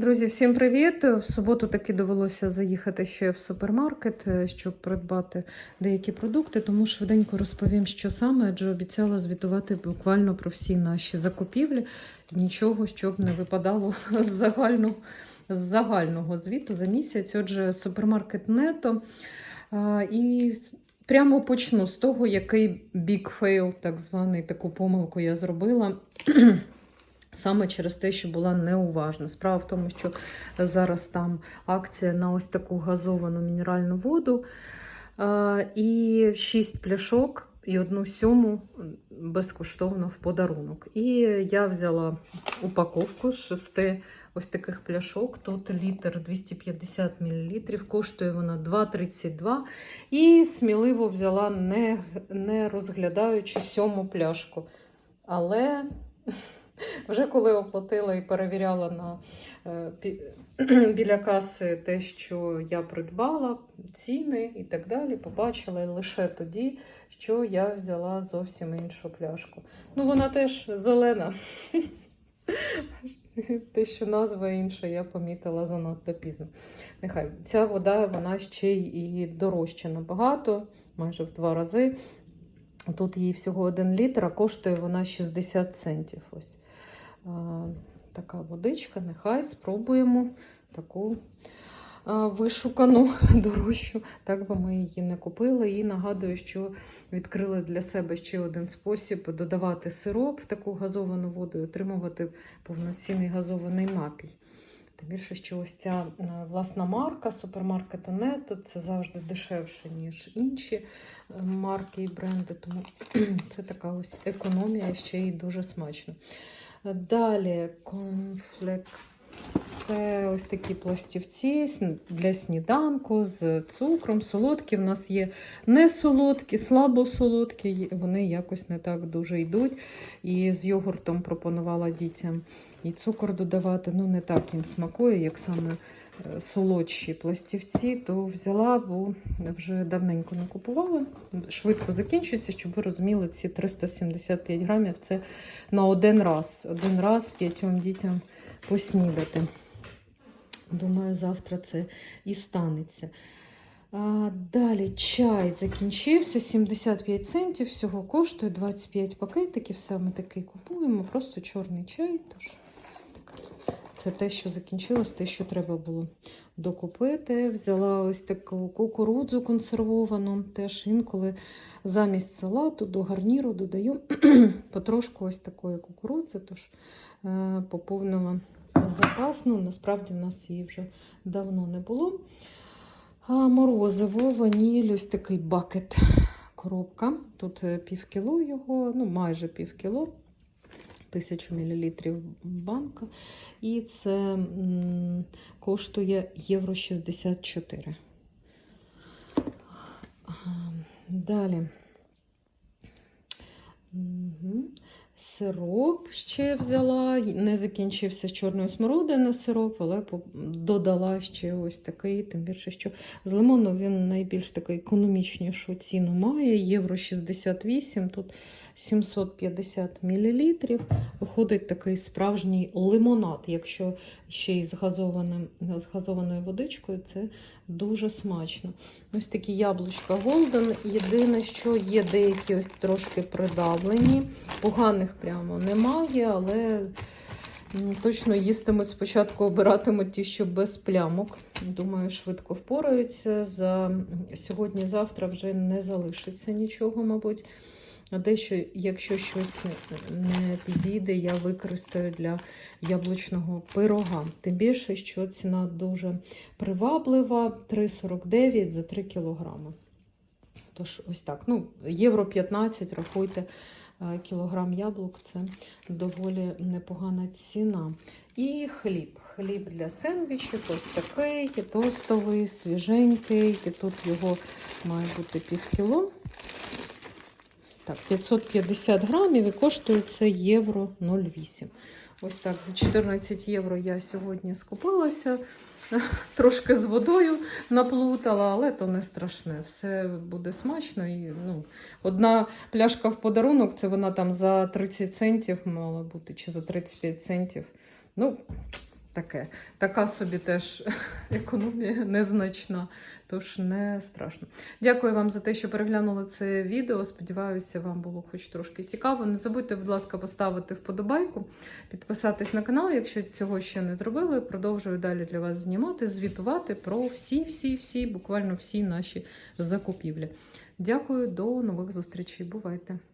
Друзі, всім привіт! В суботу таки довелося заїхати ще в супермаркет, е, щоб придбати деякі продукти, тому швиденько розповім, що саме, адже обіцяла звітувати буквально про всі наші закупівлі. Нічого, щоб не випадало з загального, з загального звіту за місяць. Отже, супермаркет нето. І прямо почну з того, який big fail, так званий, таку помилку я зробила. Саме через те, що була неуважна. Справа в тому, що зараз там акція на ось таку газовану мінеральну воду і 6 пляшок і одну сьому безкоштовно в подарунок. І я взяла упаковку з шести ось таких пляшок. Тут літр 250 мл, коштує вона 2,32. І сміливо взяла, не, не розглядаючи сьому пляшку. Але. Вже коли оплатила і перевіряла на е, біля каси те, що я придбала, ціни і так далі, побачила лише тоді, що я взяла зовсім іншу пляшку. Ну, вона теж зелена. Те, що назва інша, я помітила занадто пізно. Нехай ця вода вона ще й дорожча набагато, майже в два рази. Тут їй всього один літр, а коштує вона 60 центів. Ось така водичка. Нехай спробуємо таку вишукану дорожчу. Так би ми її не купили. І нагадую, що відкрили для себе ще один спосіб додавати сироп в таку газовану воду і отримувати повноцінний газований напій. Тим більше, що ось ця власна марка супермаркету Нето це завжди дешевше, ніж інші е, марки і бренди. Тому це така ось економія, ще й дуже смачно. Далі конфлекс. Це ось такі пластівці для сніданку з цукром. Солодкі в нас є не солодкі, слабо солодкі, вони якось не так дуже йдуть. І з йогуртом пропонувала дітям і цукор додавати. Ну, не так їм смакує, як саме солодші пластівці, то взяла, бо вже давненько не купувала. Швидко закінчується, щоб ви розуміли, ці 375 грамів це на один раз. Один раз п'ятьом дітям поснідати. Думаю, завтра це і станеться. А, Далі чай закінчився. 75 центів. Всього коштує 25 пакетиків. Саме такий купуємо. Просто чорний чай. Тож, це те, що закінчилось, те, що треба було докупити. Взяла ось таку кукурудзу консервовану. Теж інколи замість салату до гарніру додаю потрошку ось такої кукурудзи. Тож е, поповнила запас. Ну, насправді в нас її вже давно не було. А морозиво, ваніль, ось такий бакет коробка. Тут е, пів кіло його, ну майже пів кіло, 1000 мл банка. І це коштує євро 64. Далі. Сироп ще взяла, не закінчився з чорної смородини сироп, але додала ще ось такий, тим більше, що з лимону він найбільш такий економічнішу ціну має. Євро 68, тут 750 мл. Виходить такий справжній лимонад. Якщо ще й з, газованим, з газованою водичкою, це дуже смачно. Ось такі яблучка Голден. Єдине, що є деякі ось трошки придавлені. Поганих прямо немає, але точно їстимуть спочатку, обиратимуть ті, що без плямок. Думаю, швидко впораються. За сьогодні-завтра вже не залишиться нічого, мабуть. А дещо, якщо щось не підійде, я використаю для яблучного пирога. Тим більше, що ціна дуже приваблива 3,49 за 3 кілограми. Тож, ось так. Ну, євро 15, рахуйте, кілограм яблук це доволі непогана ціна. І хліб. Хліб для сендвічів, ось такий, тостовий, свіженький. Тут його має бути пів кіло. Так, 550 грамів і коштує це євро 0,8. Ось так, за 14 євро я сьогодні скупилася. Трошки з водою наплутала, але то не страшне. Все буде смачно. І, ну, Одна пляшка в подарунок, це вона там за 30 центів мала бути, чи за 35 центів. Ну, таке. Така собі теж економія незначна, тож не страшно. Дякую вам за те, що переглянули це відео. Сподіваюся, вам було хоч трошки цікаво. Не забудьте, будь ласка, поставити вподобайку, підписатись на канал, якщо цього ще не зробили. Продовжую далі для вас знімати, звітувати про всі-всі-всі, буквально всі наші закупівлі. Дякую, до нових зустрічей. Бувайте!